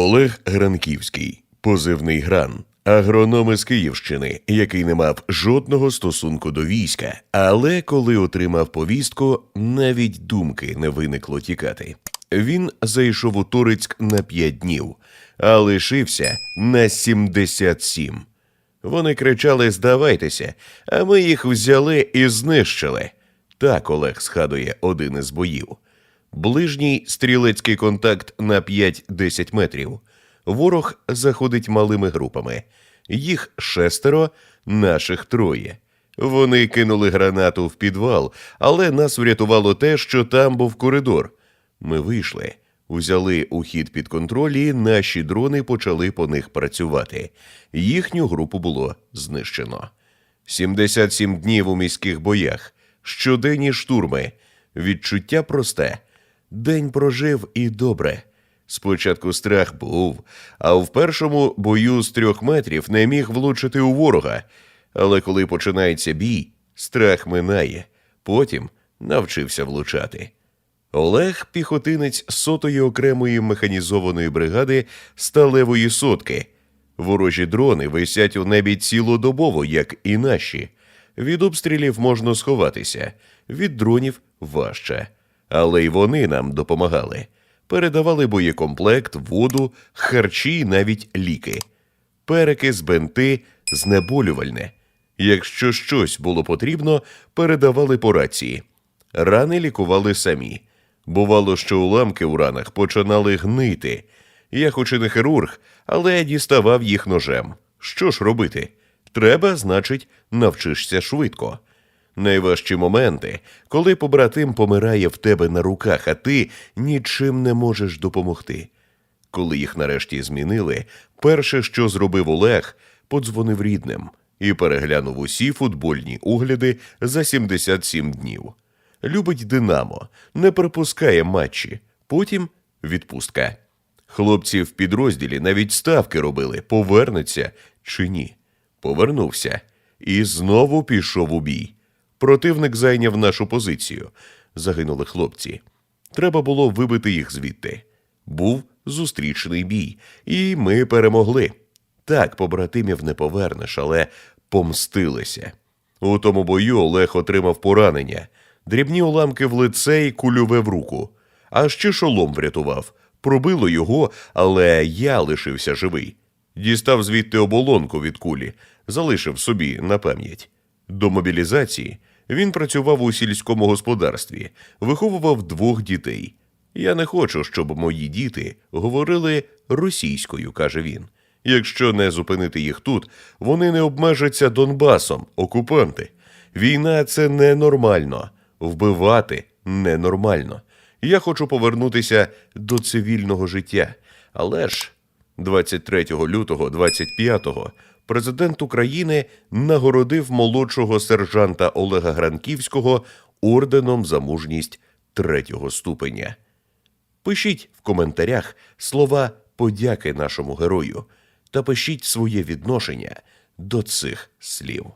Олег Гранківський, позивний гран, агроном із Київщини, який не мав жодного стосунку до війська, але коли отримав повістку, навіть думки не виникло тікати. Він зайшов у Турецьк на п'ять днів, а лишився на 77. Вони кричали Здавайтеся, а ми їх взяли і знищили. Так Олег згадує один із боїв. Ближній стрілецький контакт на 5-10 метрів. Ворог заходить малими групами. Їх шестеро, наших троє. Вони кинули гранату в підвал, але нас врятувало те, що там був коридор. Ми вийшли, узяли ухід під контроль, і наші дрони почали по них працювати. Їхню групу було знищено. 77 днів у міських боях, щоденні штурми. Відчуття просте. День прожив і добре. Спочатку страх був, а в першому бою з трьох метрів не міг влучити у ворога. Але коли починається бій, страх минає, потім навчився влучати. Олег піхотинець сотої окремої механізованої бригади сталевої сотки. Ворожі дрони висять у небі цілодобово, як і наші. Від обстрілів можна сховатися, від дронів важче. Але й вони нам допомагали. Передавали боєкомплект, воду, харчі, і навіть ліки. Перекис, бенти, знеболювальне. Якщо щось було потрібно, передавали по рації. Рани лікували самі. Бувало, що уламки у ранах починали гнити. Я хоч і не хірург, але діставав їх ножем. Що ж робити? Треба, значить, навчишся швидко. Найважчі моменти, коли побратим помирає в тебе на руках, а ти нічим не можеш допомогти. Коли їх нарешті змінили, перше, що зробив Олег, подзвонив рідним і переглянув усі футбольні огляди за 77 днів. Любить Динамо, не пропускає матчі, потім відпустка. Хлопці в підрозділі навіть ставки робили, повернеться чи ні. Повернувся і знову пішов у бій. Противник зайняв нашу позицію. Загинули хлопці. Треба було вибити їх звідти. Був зустрічний бій, і ми перемогли. Так, побратимів не повернеш, але помстилися. У тому бою Олег отримав поранення, дрібні уламки в лице і кульове в руку. А ще шолом врятував. Пробило його, але я лишився живий. Дістав звідти оболонку від кулі, залишив собі на пам'ять. До мобілізації він працював у сільському господарстві, виховував двох дітей. Я не хочу, щоб мої діти говорили російською, каже він. Якщо не зупинити їх тут, вони не обмежаться Донбасом, окупанти. Війна це ненормально, вбивати ненормально. Я хочу повернутися до цивільного життя. Але ж 23 лютого 25-го президент України нагородив молодшого сержанта Олега Гранківського орденом за мужність третього ступеня. Пишіть в коментарях слова подяки нашому герою та пишіть своє відношення до цих слів.